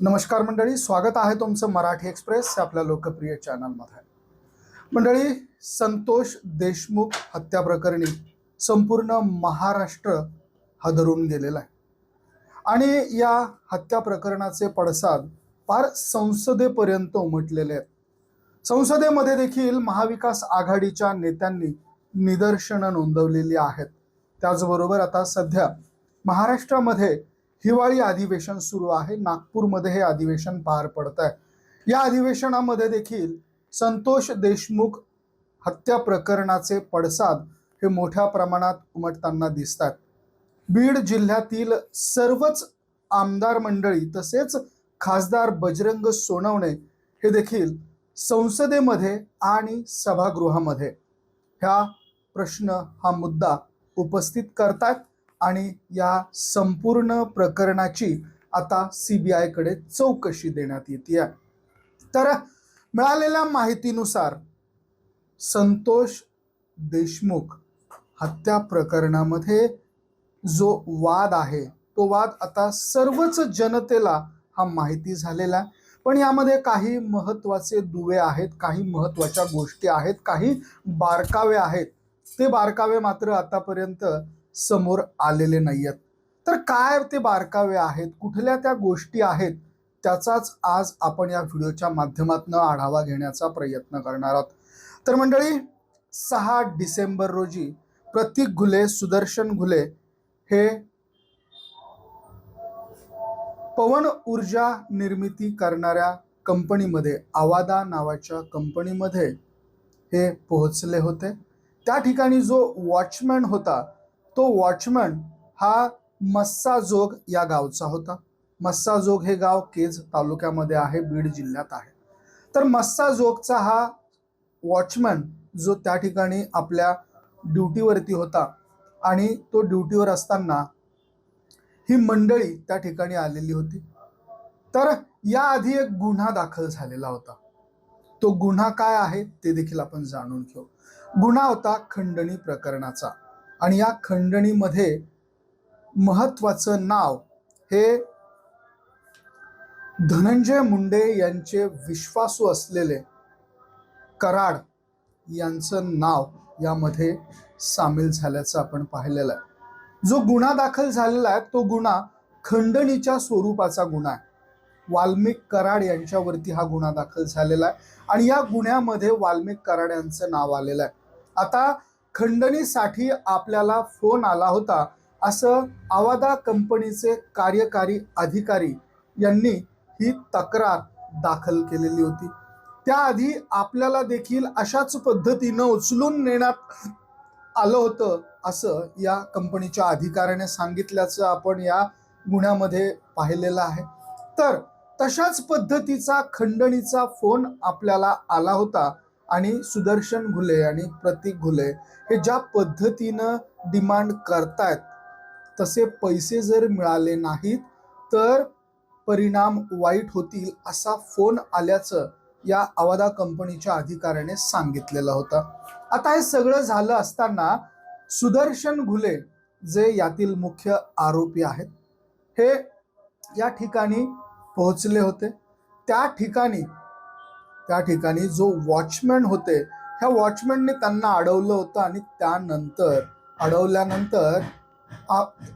नमस्कार मंडळी स्वागत आहे तुमचं मराठी एक्सप्रेस आपल्या लोकप्रिय चॅनलमध्ये. मंडळी संतोष देशमुख हत्या प्रकरणी संपूर्ण महाराष्ट्र हादरून गेलेला आहे. आणि या हत्या प्रकरणाचे पडसाद फार संसदेपर्यंत उमटलेले आहेत. संसदेमध्ये देखील महाविकास आघाडीच्या नेत्यांनी निदर्शनं नोंदवलेली आहेत. त्याचबरोबर आता सध्या महाराष्ट्रामध्ये हिवाळी अधिवेशन सुरू आहे. नागपूरमध्ये हे अधिवेशन पार पडत आहे या अधिवेशनामध्ये देखील संतोष देशमुख हत्या प्रकरणाचे पडसाद हे मोठ्या प्रमाणात उमटताना दिसतात. बीड जिल्ह्यातील सर्वच आमदार मंडळी तसेच खासदार बजरंग सोनवणे हे देखील संसदेमध्ये आणि सभागृहामध्ये. ह्या प्रश्न हा मुद्दा उपस्थित करतात आणि या संपूर्ण प्रकरणाची आता सी बी आयकडे चौकशी देण्यात येते तर मिळालेल्या माहितीनुसार संतोष देशमुख हत्या प्रकरणामध्ये जो वाद आहे तो वाद आता सर्वच जनतेला हा माहिती झालेला आहे. पण यामध्ये काही महत्त्वाचे दुवे आहेत काही महत्त्वाच्या गोष्टी आहेत काही बारकावे आहेत. ते बारकावे मात्र आतापर्यंत समोर आलेले नाही आहेत तर काय ते बारकावे आहेत? कुठल्या त्या गोष्टी आहेत? त्याचाच आज आपण या व्हिडिओच्या माध्यमातून आढावा घेण्याचा प्रयत्न करणार आहोत. तर मंडळी सहा डिसेंबर रोजी प्रतीक घुले सुदर्शन घुले हे पवन ऊर्जा निर्मिती करणाऱ्या कंपनीमध्ये आवादा नावाच्या कंपनीमध्ये हे पोहोचले होते. त्या ठिकाणी जो वॉचमॅन होता तो वॉचमन हा मस्साजोग या गावचा होता. मस्साजोग हे गाव केज तालुक्यामध्ये आहे बीड जिल्ह्यात आहे. तर मस्साजोगचा हा वॉचमन जो त्या ठिकाणी आपल्या ड्युटीवरती होता आणि तो ड्युटीवर असताना ही मंडळी त्या ठिकाणी आलेली होती. तर याआधी एक गुन्हा दाखल झालेला होता. तो गुन्हा काय आहे ते देखील आपण जाणून घेऊ. गुन्हा होता खंडणी प्रकरणाचा. आणि या खंडणीमध्ये महत्वाचं नाव हे धनंजय मुंडे यांचे विश्वासू असलेले कराड यांचं नाव यामध्ये सामील झाल्याचं आपण पाहिलेलं आहे. जो गुन्हा दाखल झालेला आहे तो गुन्हा खंडणीच्या स्वरूपाचा गुन्हा आहे. वाल्मिक कराड यांच्यावरती हा गुन्हा दाखल झालेला आहे आणि या गुन्ह्यामध्ये वाल्मिक कराड यांचं नाव आलेलं आहे. आता खंडणीसाठी आपल्याला फोन आला होता असं आवादा कंपनीचे कार्यकारी अधिकारी यांनी ही तक्रार दाखल केलेली होती. त्याआधी आपल्याला देखील अशाच पद्धतीनं उचलून नेण्यात आलं होतं असं या कंपनीच्या अधिकाऱ्याने सांगितल्याचं आपण या गुन्ह्यामध्ये पाहिलेलं आहे. तर तशाच पद्धतीचा खंडणीचा फोन आपल्याला आला होता आणि सुदर्शन घुले आणि प्रतीक घुले हे ज्या पद्धतीनं डिमांड करतायत तसे पैसे जर मिळाले नाहीत तर परिणाम वाईट होतील असा फोन आल्याचं या आवादा कंपनीच्या अधिकाऱ्याने सांगितलेलं होतं. आता हे सगळं झालं असताना सुदर्शन घुले जे यातील मुख्य आरोपी आहेत हे या ठिकाणी पोहोचले होते. त्या ठिकाणी त्या ठिकाणी जो वॉचमॅन होते ह्या वॉचमॅनने त्यांना अडवलं होतं आणि त्यानंतर अडवल्यानंतर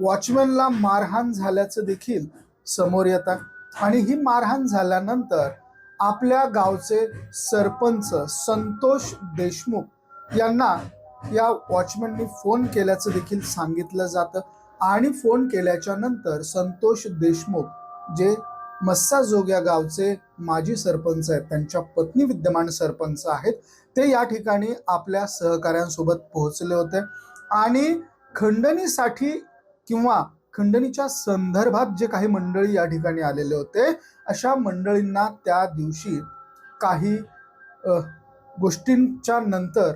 वॉचमॅनला मारहाण झाल्याचं देखील समोर येतात. आणि ही मारहाण झाल्यानंतर आपल्या गावचे सरपंच संतोष देशमुख यांना या वॉचमॅननी फोन केल्याचं देखील सांगितलं जातं. आणि फोन केल्याच्यानंतर संतोष देशमुख जे मस्सा जोग्या गावचे माजी सरपंच आहेत त्यांच्या पत्नी विद्यमान सरपंच आहेत. ते या ठिकाणी आपल्या सहकाऱ्यांसोबत पोहोचले होते. आणि खंडणीसाठी किंवा खंडणीच्या संदर्भात जे काही मंडळी या ठिकाणी आलेले होते अशा मंडळींना त्या दिवशी काही गोष्टींच्या नंतर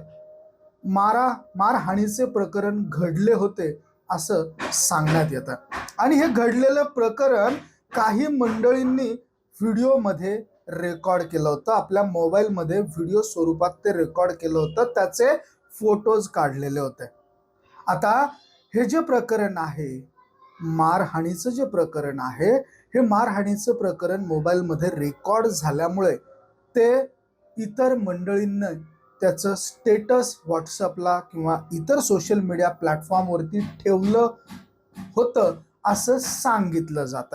मारा मारहाणीचे प्रकरण घडले होते असं सांगण्यात येतं. आणि हे घडलेलं प्रकरण काही मंडळींनी व्हिडिओमध्ये रेकॉर्ड केलं होतं. आपल्या मोबाईलमध्ये व्हिडिओ स्वरूपात ते रेकॉर्ड केलं होतं. त्याचे फोटोज काढलेले होते. आता हे जे प्रकरण आहे मारहाणीचं जे प्रकरण आहे हे मारहाणीचं प्रकरण मोबाईलमध्ये रेकॉर्ड झाल्यामुळे ते इतर मंडळींना त्याचं स्टेटस व्हॉट्सअपला किंवा इतर सोशल मीडिया प्लॅटफॉर्मवरती ठेवलं होतं असं सांगितलं जात.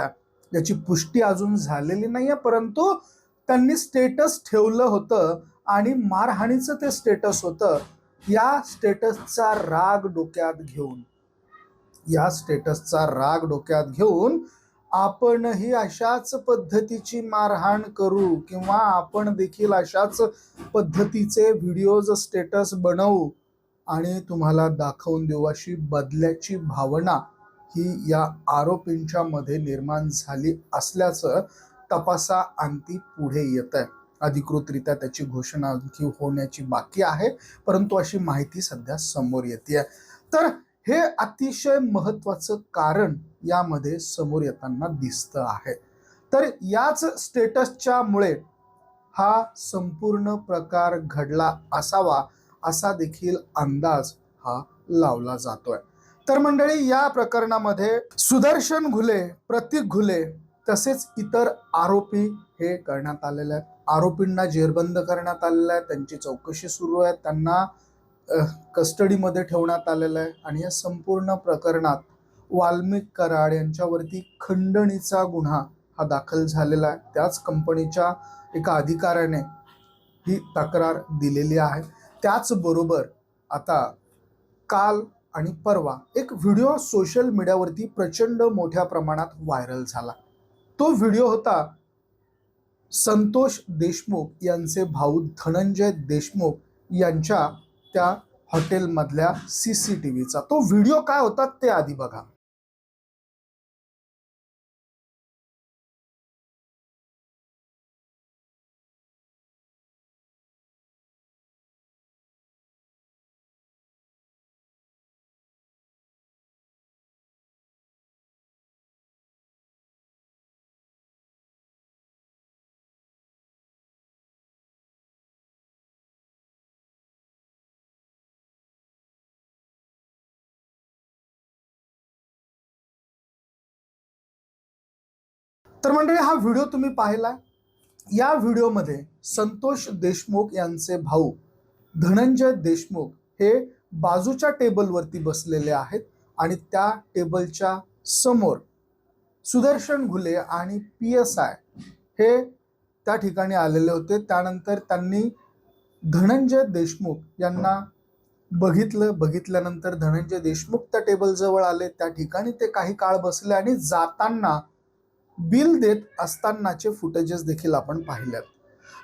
याची पुष्टी अजून झालेली नाही आहे परंतु त्यांनी स्टेटस ठेवलं होतं आणि मारहाणीचं ते स्टेटस होतं. या स्टेटसचा राग डोक्यात घेऊन या स्टेटसचा राग डोक्यात घेऊन आपणही अशाच पद्धतीची मारहाण करू किंवा आपण देखील अशाच पद्धतीचे व्हिडिओज स्टेटस बनवू आणि तुम्हाला दाखवून देऊ अशी बदल्याची भावना ही या आरोपींच्या मध्ये निर्माण झाली असल्याचं तपासा अंती पुढे येत आहे अधिकृतरित्या त्याची घोषणा आणखी होण्याची बाकी आहे परंतु अशी माहिती सध्या समोर येते तर हे अतिशय महत्वाचं कारण यामध्ये समोर येताना दिसतं आहे. तर याच स्टेटसच्या मुळे हा संपूर्ण प्रकार घडला असावा असा देखील अंदाज हा लावला जातोय. तर मंडळी या प्रकरणामध्ये सुदर्शन घुले प्रतीक घुले तसेच इतर आरोपी हे करण्यात आलेले आहेत. आरोपींना जेरबंद करण्यात आलेलं आहे त्यांची चौकशी सुरू आहे. त्यांना कस्टडीमध्ये ठेवण्यात आलेलं आहे. आणि या संपूर्ण प्रकरणात वाल्मिक कराड यांच्यावरती खंडणीचा गुन्हा हा दाखल झालेला आहे. त्याच कंपनीच्या एका अधिकाऱ्याने ही तक्रार दिलेली आहे. त्याचबरोबर आता काल आणि परवा एक व्हिडिओ सोशल मीडियावरती प्रचंड मोठ्या प्रमाणात व्हायरल झाला. तो व्हिडिओ होता संतोष देशमुख यांचे भाऊ धनंजय देशमुख यांच्या त्या हॉटेलमधल्या सी सी टी व्हीचा. तो व्हिडिओ काय होता ते आधी बघा. तर मंडळी हा व्हिडिओ तुम्ही पाहिला या व्हिडिओमध्ये संतोष देशमुख यांचे भाऊ धनंजय देशमुख हे बाजूच्या टेबलवरती बसलेले आहेत आणि त्या टेबलच्या समोर सुदर्शन घुले आणि पी एस आय हे त्या ठिकाणी आलेले होते. त्यानंतर त्यांनी धनंजय देशमुख यांना बघितलं. बघितल्यानंतर धनंजय देशमुख त्या टेबलजवळ आले. त्या ठिकाणी ते काही काळ बसले आणि जाताना बिल देत असतानाचे फुटेजेस देखील आपण पाहिल्यात.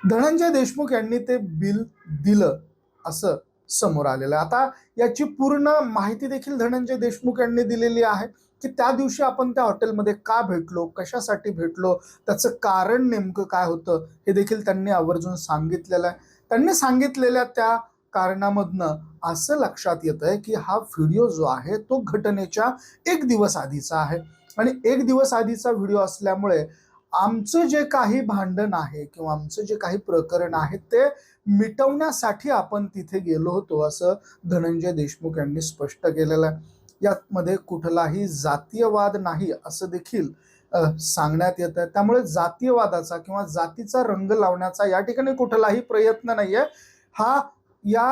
धनंजय देशमुख यांनी ते बिल दिलं असं समोर आलेलं आहे. आता याची पूर्ण माहिती देखील धनंजय देशमुख यांनी दिलेली आहे की त्या दिवशी आपण त्या हॉटेलमध्ये का भेटलो कशासाठी भेटलो त्याचं कारण नेमकं काय होतं हे देखील त्यांनी आवर्जून सांगितलेलं आहे. त्यांनी सांगितलेल्या त्या कारणामधनं असं लक्षात येतं आहे की हा व्हिडिओ जो आहे तो घटनेच्या एक दिवस आधीचा आहे. आणि एक दिवस आधीचा व्हिडिओ असल्यामुळे आमचं जे काही भांडण आहे किंवा आमचं जे काही प्रकरण आहे ते मिटवण्यासाठी आपण तिथे गेलो होतो असं धनंजय देशमुख यांनी स्पष्ट केलेलं आहे. यामध्ये कुठलाही जातीयवाद नाही असं देखील सांगण्यात येत आहे. त्यामुळे जातीयवादाचा किंवा जातीचा रंग लावण्याचा या ठिकाणी कुठलाही प्रयत्न नाही आहे हा या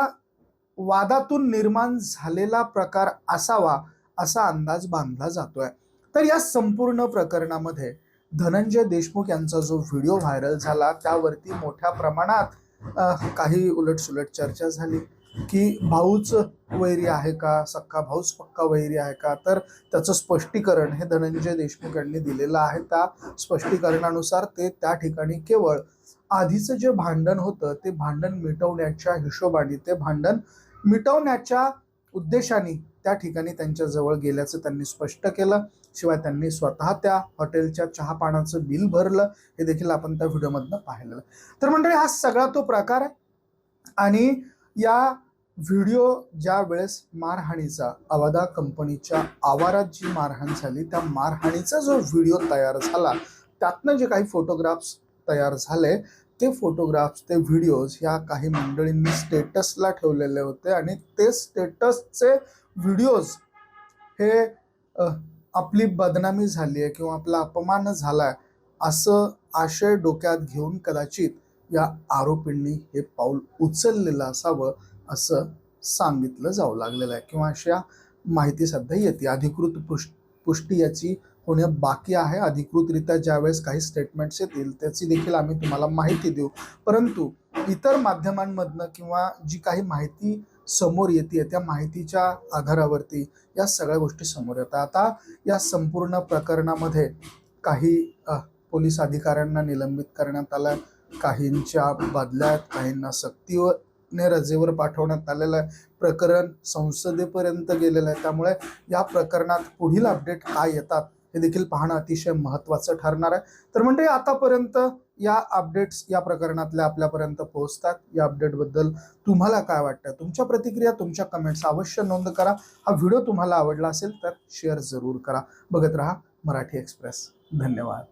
वादातून निर्माण झालेला प्रकार असावा असा अंदाज बांधला जातोय. तर या संपूर्ण प्रकरणामध्ये धनंजय देशमुख यांचा जो व्हिडिओ व्हायरल झाला त्यावरती मोठ्या प्रमाणात काही उलटसुलट चर्चा झाली की भाऊच वैरी आहे का? सक्का भाऊच पक्का वैरी आहे का? तर त्याचं स्पष्टीकरण हे धनंजय देशमुख यांनी दिलेलं आहे. त्या स्पष्टीकरणानुसार ते त्या ठिकाणी केवळ आधीचं जे भांडण होतं ते भांडण मिटवण्याच्या हिशोबाने ते भांडण मिटवण्याच्या उद्देशाने त्या ठिकाणी त्यांच्याजवळ गेल्याचं त्यांनी स्पष्ट केलं. शिवाय त्यांनी स्वतः त्या हॉटेलच्या चहा बिल भरलं हे देखील आपण त्या व्हिडिओमधनं पाहिलेलं. तर मंडळी हा सगळा तो प्रकार आहे. आणि या व्हिडिओ ज्या वेळेस मारहाणीचा अवादा कंपनीच्या आवारात जी मारहाण झाली त्या मारहाणीचा जो व्हिडिओ तयार झाला त्यातनं जे काही फोटोग्राफ्स तयार झाले ते फोटोग्राफ्स ते व्हिडिओज ह्या काही मंडळींनी स्टेटसला ठेवलेले होते. आणि ते स्टेटसचे व्हिडिओज हे आपली बदनामी झाली आहे किंवा आपला अपमान झालाय असं आशय डोक्यात घेऊन कदाचित या आरोपींनी हे पाऊल उचललेलं असावं असं सांगितलं जाऊ लागलेलं आहे. किंवा अशा माहिती सध्या येते. अधिकृत पुष पुष्टी याची होणं बाकी आहे. अधिकृतरित्या ज्यावेळेस काही स्टेटमेंट्स येतील त्याची देखील आम्ही तुम्हाला माहिती देऊ. परंतु इतर माध्यमांमधनं किंवा जी काही माहिती समोर येते त्या माहितीच्या आधारावरती या सगळ्या गोष्टी समोर येतात. आता या संपूर्ण प्रकरणामध्ये काही पोलीस अधिकाऱ्यांना निलंबित करण्यात आलं. काहींच्या बदल्यात काहींना सक्तीने रजेवर पाठवण्यात आलेलं आहे. प्रकरण संसदेपर्यंत गेलेलं आहे. त्यामुळे या प्रकरणात पुढील अपडेट काय येतात हे देखील पाहणं अतिशय महत्त्वाचं ठरणार आहे. तर म्हणजे आतापर्यंत या अपडेट्स या प्रकरणातल्या आपल्यापर्यंत पोहोचतात. या अपडेटबद्दल तुम्हाला काय वाटतं? तुमच्या प्रतिक्रिया तुमच्या कमेंट्स अवश्य नोंद करा. हा व्हिडिओ तुम्हाला आवडला असेल तर शेअर जरूर करा. बघत राहा मराठी एक्सप्रेस धन्यवाद.